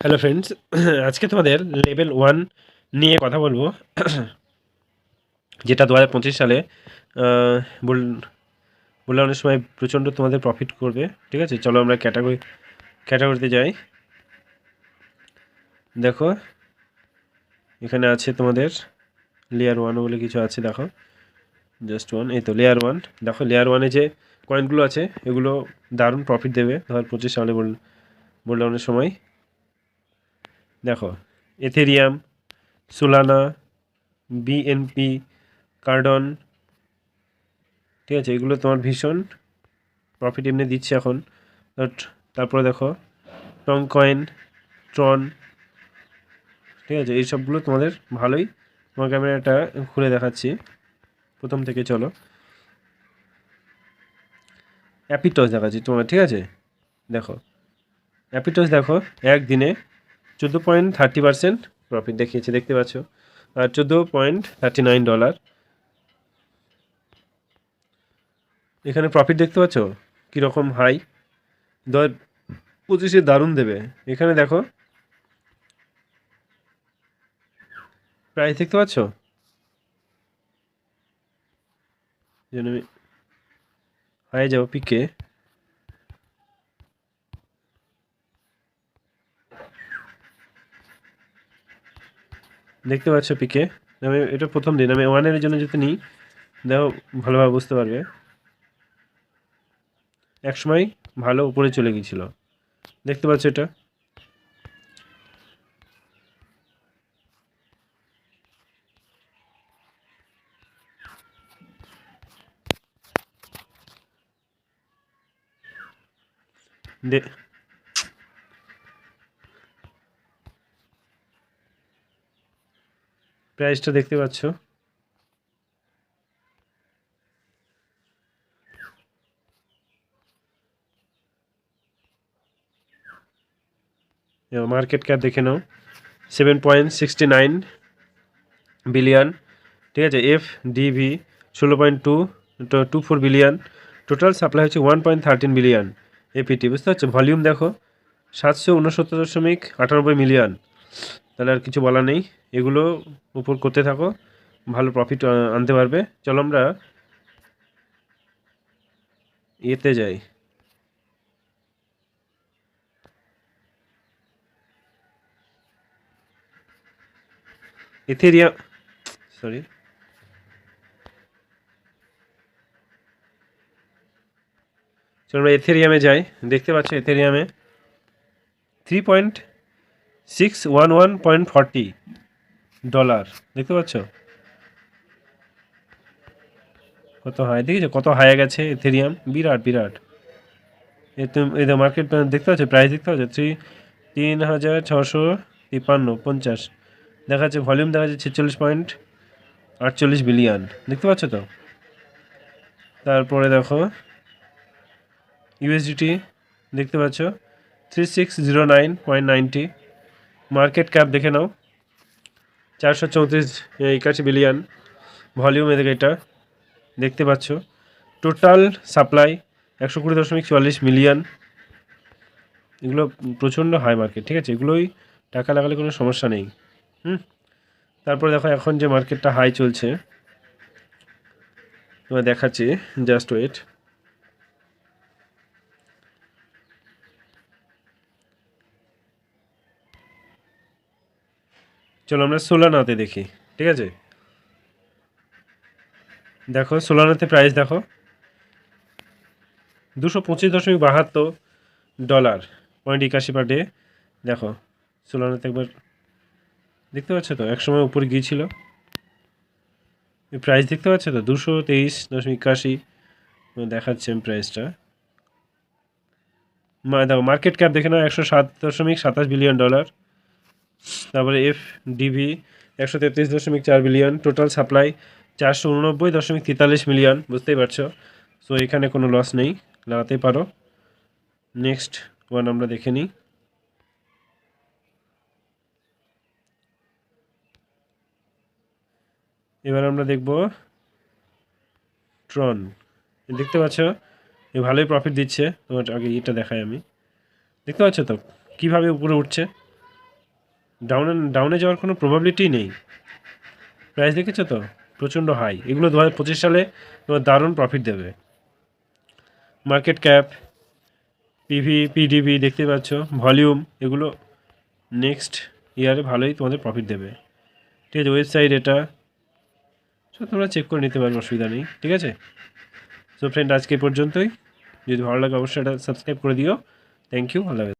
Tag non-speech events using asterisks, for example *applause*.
Hello friends *clears throat* আজকে তোমাদের level one নিয়ে কথা বলব। যেটা দু হাজার পঁচিশ সালে বল অনেক সময় প্রচণ্ড তোমাদের প্রফিট করবে। ঠিক আছে? চলো আমরা ক্যাটাগরি ক্যাটাগরিতে যাই। দেখো, এখানে আছে তোমাদের লেয়ার ওয়ান বলে কিছু আছে, দেখো। জাস্ট ওয়ান এই তো লেয়ার ওয়ান দেখো লেয়ার ওয়ানে যে কয়েনগুলো আছে, এগুলো দারুণ প্রফিট দেবে। দু হাজার পঁচিশ সালে বল বললে অনেক সময়। দেখো এথেরিয়াম সোলানা বিএনপি কার্ডন ঠিক আছে, এগুলো তোমার ভীষণ প্রফিট এমনি দিচ্ছে এখন। তারপরে দেখো টং কয়েন ট্রন ঠিক আছে, এই সবগুলো তোমাদের ভালোই। তোমাকে আমি একটা খুলে দেখাচ্ছি, প্রথম থেকে চলো। অ্যাপিটস দেখাচ্ছি তোমার ঠিক আছে? দেখো অ্যাপিটস দেখো, একদিনে চোদ্দ পয়েন্ট থার্টি পার্সেন্ট প্রফিট দেখিয়েছে, দেখতে পাচ্ছ। আর চোদ্দ পয়েন্ট থার্টি নাইন ডলার। এখানে প্রফিট দেখতে পাচ্ছ? কীরকম হাই দর পঁচিশে দারুণ দেবে। এখানে দেখো। প্রাইস দেখতে পাচ্ছ? আমি হাই যাব পিকে দেখতে পাচ্ছ পিকে আমি এটা প্রথম দিন, আমি ওয়ানের জন্য যদি নিই, দেখো ভালোভাবে বুঝতে পারবে। এক সময় ভালো উপরে চলে গিয়েছিল। দেখতে পাচ্ছ এটা? দে প্রাইসটা দেখতে পাচ্ছ। মার্কেট ক্যাপ দেখে নাও। Seven point sixty nine billion ঠিক আছে? এফ ডিভি ষোলো point two two four billion total supply হচ্ছে one point thirteen billion A P T বুঝতে পারছ? ভলিউম দেখো, সাতশো উনসত্তর দশমিক আটানব্বই মিলিয়ন তাহলে আর কিছু বলা নেই। এগুলো উপর করতে থাকো, ভালো প্রফিট আনতে পারবে। চলো আমরা এতে যাই। ইথেরিয়াম সরি চলো আমরা এথেরিয়ামে যাই। দেখতে পাচ্ছ এথেরিয়ামে three point six one one point forty dollar দেখতে পাচ্ছ? কত হাই দেখেছ? কত হাই গেছে এথেরিয়াম বিরাট বিরাট। এই মার্কেট দেখতে পাচ্ছ? প্রাইস দেখতে পাচ্ছ? থ্রি তিন হাজার ছশো তিপ্পান্ন, পঞ্চাশ। দেখা যাচ্ছে ভলিউম দেখা যাচ্ছে ছেচল্লিশ পয়েন্ট আটচল্লিশ বিলিয়ন দেখতে পাচ্ছ তো? তারপরে দেখো ইউএসডিটি দেখতে পাচ্ছ? Three six zero nine point ninety market cap দেখে নাও। চারশো চৌত্রিশ একাশি বিলিয়ন ভলিউম এদিকে এটা। দেখতে পাচ্ছ। টোটাল সাপ্লাই একশো কুড়ি দশমিক চুয়াল্লিশ মিলিয়ন এগুলো প্রচণ্ড হাই মার্কেট ঠিক আছে? এগুলোই টাকা লাগালে কোনো সমস্যা নেই। হুম? তারপরে দেখো, এখন যে মার্কেটটা হাই চলছে। তোমায় দেখাচ্ছি জাস্ট ওয়েট চলো আমরা সোলানাতে দেখি, ঠিক আছে? দেখো, সোলানাতে প্রাইস দেখো। দুশো পঁচিশ দশমিক বাহাত্তর ডলার পয়েন্ট একাশি পার ডে দেখো, সোলানাতে একবার দেখতে পাচ্ছ তো? এক সময় উপরে গিয়েছিল। প্রাইস দেখতে পাচ্ছ তো? দুশো তেইশ দশমিক একাশি দেখাচ্ছে আমি প্রাইসটা দেখো মার্কেট ক্যাপ দেখে নাও, একশো সাত দশমিক সাতাশ বিলিয়ন ডলার তারপরে এফ ডিভি একশো তেত্রিশ দশমিক চার বিলিয়ন টোটাল সাপ্লাই চারশো উননব্বই দশমিক তেতাল্লিশ মিলিয়ন, বুঝতেই পারছ? সো এখানে কোনো লস নেই লাগাতে পারো। নেক্সট ওয়ান আমরা দেখে নিই। এবার আমরা দেখব ট্রন দেখতে পাচ্ছ? ভালোই প্রফিট দিচ্ছে। তোমার আগে এটা দেখাই আমি। দেখতে পাচ্ছ তো? কীভাবে উপরে উঠছে? ডাউনে ডাউনে যাওয়ার কোনো প্রবাবিলিটি নেই। প্রাইস দেখেছ তো? প্রচণ্ড হাই এগুলো দু হাজার পঁচিশ সালে তোমার দারুণ প্রফিট দেবে। মার্কেট ক্যাপ পিভি পিডিভি দেখতে পাচ্ছ। ভলিউম এগুলো নেক্সট ইয়ারে ভালোই তোমাদের প্রফিট দেবে। ঠিক আছে ওয়েবসাইট এটা। সো তোমরা চেক করে নিতে পারবে, অসুবিধা নেই। ঠিক আছে? সো ফ্রেন্ড আজকে পর্যন্তই। যদি ভালো লাগে, অবশ্যই এটা সাবস্ক্রাইব করে দিও। থ্যাংক ইউ হাফেজ।